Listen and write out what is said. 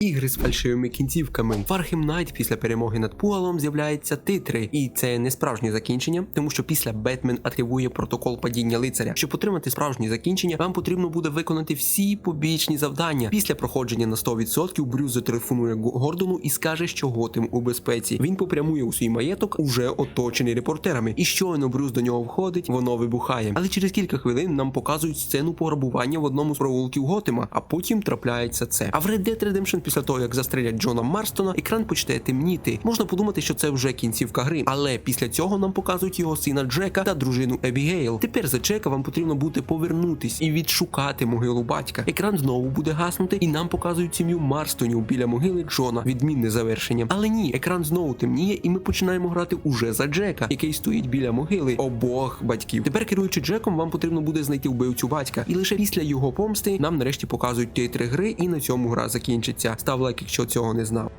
Ігри з фальшивими кінцівками. Фархем Найт після перемоги над Пугалом з'являються титри, і це не справжнє закінчення, тому що після Бетмен активує протокол падіння лицаря. Щоб отримати справжнє закінчення, вам потрібно буде виконати всі побічні завдання. Після проходження на 100% Брюс зателефонує Гордону і скаже, що Готем у безпеці. Він попрямує у свій маєток, уже оточений репортерами. І щойно Брюс до нього входить, воно вибухає. Але через кілька хвилин нам показують сцену пограбування в одному з провулків Готема, а потім трапляється це. А в Red Dead Redemption після того, як застрелять Джона Марстона, екран почне темніти. Можна подумати, що це вже кінцівка гри, але після цього нам показують його сина Джека та дружину Ебігейл. Тепер за Джека вам потрібно буде повернутись і відшукати могилу батька. Екран знову буде гаснути, і нам показують сім'ю Марстонів біля могили Джона. Відмінне завершення. Але ні, екран знову темніє, і ми починаємо грати уже за Джека, який стоїть біля могили обох батьків. Тепер керуючи Джеком, вам потрібно буде знайти вбивцю батька, і лише після його помсти нам нарешті показують титри гри, і на цьому гра закінчиться. Став лайк, якщо цього не знав.